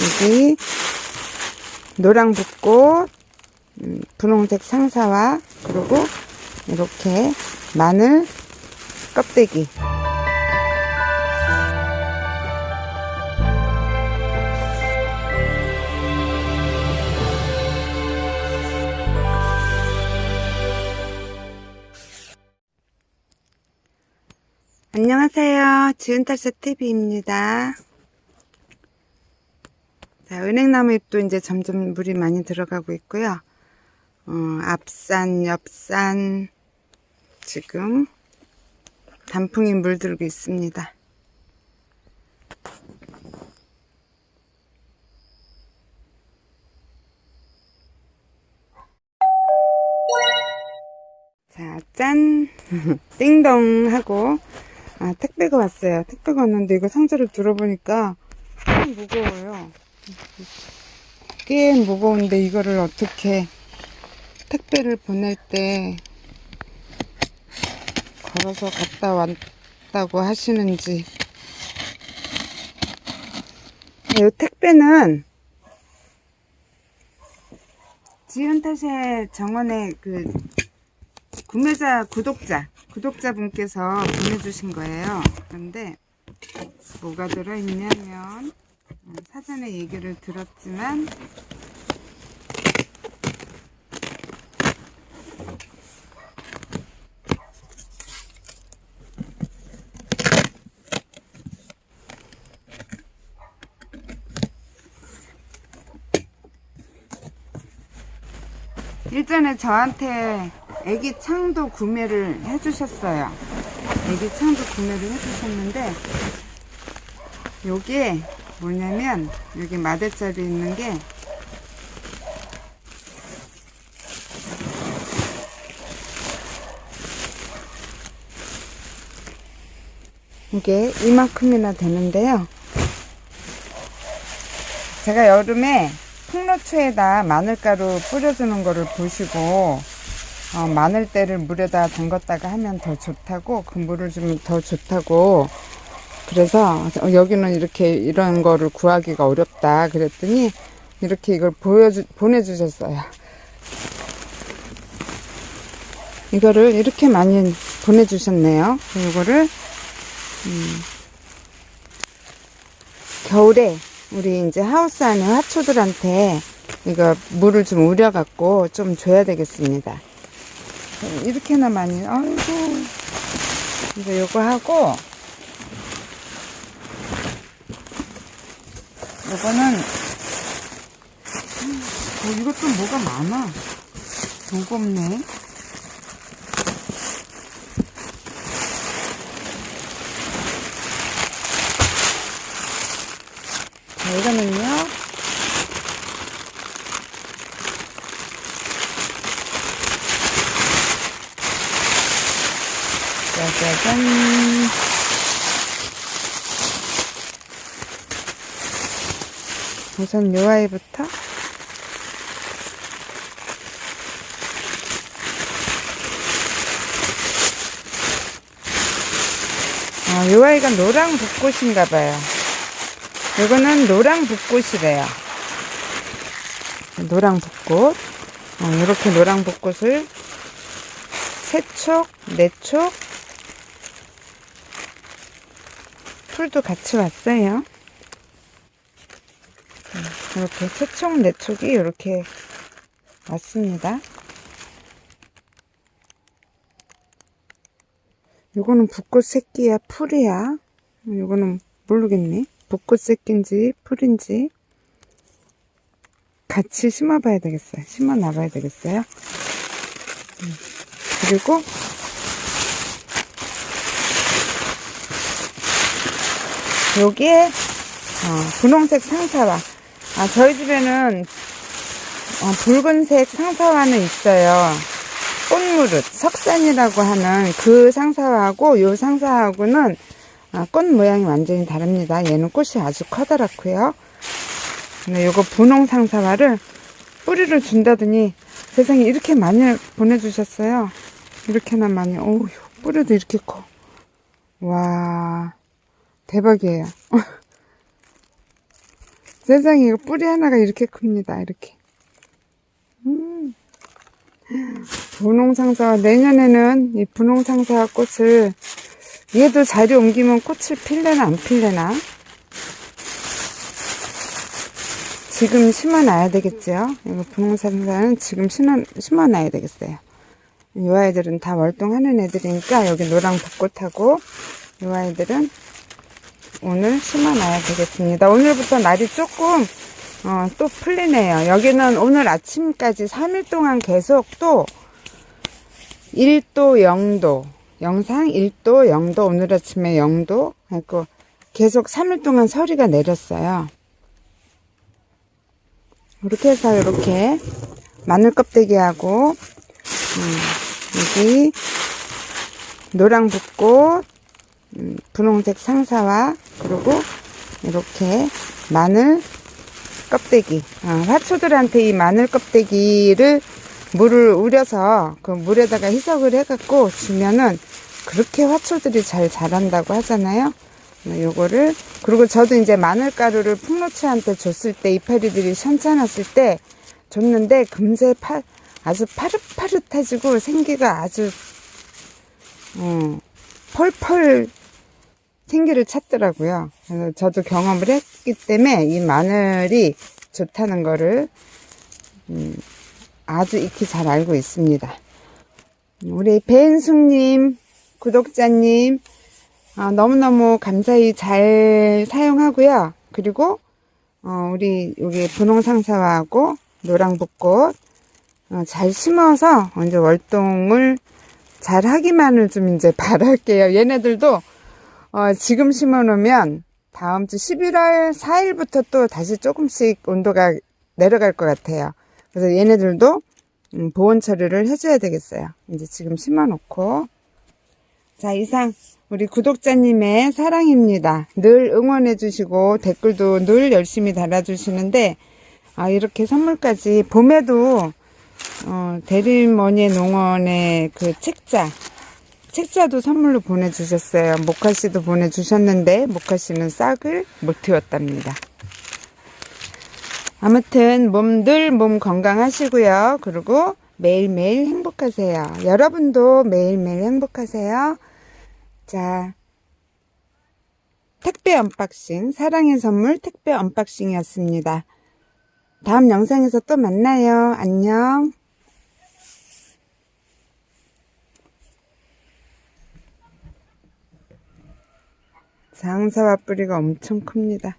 여기 노랑 붓꽃, 음, 분홍색 상사와 그리고 이렇게 마늘 껍데기. 안녕하세요. 지은탈사 TV입니다. 자, 은행나무 잎도 이제 점점 물이 많이 들어가고 있고요. 어, 앞산, 옆산, 지금 단풍이 물들고 있습니다. 자, 짠! 띵동! 하고, 아, 택배가 왔어요. 택배가 왔는데 이거 상자를 들어보니까 꽤 무거워요. 꽤 무거운데 이거를 어떻게 택배를 보낼 때 걸어서 갔다 왔다고 하시는지. 이 택배는 지은타세 정원의 그 구매자 구독자 구독자분께서 보내주신 거예요. 그런데 뭐가 들어있냐면 음, 사전에 얘기를 들었지만 일전에 저한테 애기 창도 구매를 해주셨어요. 애기 창도 구매를 해주셨는데 요게 뭐냐면 여기 마대짜리 있는 게 이게 이만큼이나 되는데요. 제가 여름에 풍로초에다 마늘가루 뿌려주는 거를 보시고 어, 마늘대를 물에다 담갔다가 하면 더 좋다고 그 물을 주면 더 좋다고 그래서 어, 여기는 이렇게 이런 거를 구하기가 어렵다 그랬더니 이렇게 이걸 보여주, 보내주셨어요 이거를 이렇게 많이 보내주셨네요 이거를 음, 겨울에 우리 이제 하우스 안에 화초들한테 이거 물을 좀 우려갖고 좀 줘야 되겠습니다. 이렇게나 많이, 아이고. 이제 요거 하고, 요거는, 어, 이것도 뭐가 많아. 무겁네. 자, 이거는요. 짜자잔. 우선 요 아이부터. 아, 요 아이가 노랑 붓꽃인가 봐요. 이거는 노랑 붓꽃이래요. 노랑 붓꽃. 어, 이렇게 노랑 붓꽃을 세 촉, 네 촉, 풀도 같이 왔어요. 음, 이렇게 세 촉, 네 촉이 이렇게 왔습니다. 이거는 붓꽃 새끼야, 풀이야. 이거는 모르겠네. 붓꽃 새끼인지 풀인지 같이 심어 봐야 되겠어요. 심어 놔봐야 되겠어요. 음, 그리고 여기에 어, 분홍색 상사화. 아, 저희 집에는 어, 붉은색 상사화는 있어요. 꽃무릇, 석산이라고 하는 그 상사화하고 요 상사하고는 아, 꽃 모양이 완전히 다릅니다. 얘는 꽃이 아주 커다랗고요. 근데 요거 분홍 상사화를 뿌리를 준다더니 세상에 이렇게 많이 보내주셨어요. 이렇게나 많이. 어우, 뿌리도 이렇게 커. 와, 대박이에요. 세상에 이거 뿌리 하나가 이렇게 큽니다. 이렇게. 음. 분홍상사 내년에는 이 분홍상사 꽃을 얘도 자리 옮기면 꽃을 필래나 안 필래나 지금 심어놔야 되겠죠 이거 분홍상사는 지금 심어, 심어놔야 되겠어요 이 아이들은 다 월동하는 애들이니까 여기 노랑 벚꽃하고 이 아이들은 오늘 심어놔야 되겠습니다. 오늘부터 날이 조금 어, 또 풀리네요. 여기는 오늘 아침까지 3일 동안 계속 또 1도 0도 영상 1도 0도 오늘 아침에 0도 하고 계속 3일 동안 서리가 내렸어요. 이렇게 해서 이렇게 마늘 껍데기하고 음, 여기 노랑 붓꽃 음, 분홍색 상사와 그리고 이렇게 마늘 껍데기 어, 화초들한테 이 마늘 껍데기를 물을 우려서 그 물에다가 희석을 해갖고 주면은 그렇게 화초들이 잘 자란다고 하잖아요. 어, 요거를 그리고 저도 이제 마늘 가루를 풍로치한테 줬을 때 이파리들이 현찮았을 때 줬는데 금세 파, 아주 파릇파릇해지고 생기가 아주 어, 펄펄 생기를 찾더라고요. 그래서 저도 경험을 했기 때문에 이 마늘이 좋다는 거를 음, 아주 익히 잘 알고 있습니다. 우리 배은숙님, 구독자님, 아, 너무너무 감사히 잘 사용하고요. 그리고, 어, 우리 여기 분홍상사하고 노랑벚꽃, 어, 잘 심어서 이제 월동을 잘 하기만을 좀 이제 바랄게요. 얘네들도, 어, 지금 심어 놓으면 다음 주 11월 4일부터 또 다시 조금씩 온도가 내려갈 것 같아요. 그래서 얘네들도 음, 보온 처리를 해줘야 되겠어요. 이제 지금 심어놓고. 자, 이상 우리 구독자님의 사랑입니다. 늘 응원해주시고 댓글도 늘 열심히 달아주시는데, 아, 이렇게 선물까지 봄에도 어, 대리머니 농원의 그 책자, 책자도 선물로 보내주셨어요. 모카씨도 보내주셨는데, 모카씨는 싹을 못 틔웠답니다. 아무튼 몸늘몸 건강하시고요. 그리고 매일매일 행복하세요. 여러분도 매일매일 행복하세요. 자, 택배 언박싱, 사랑의 선물 택배 언박싱이었습니다. 다음 영상에서 또 만나요. 안녕. 장사와 뿌리가 엄청 큽니다.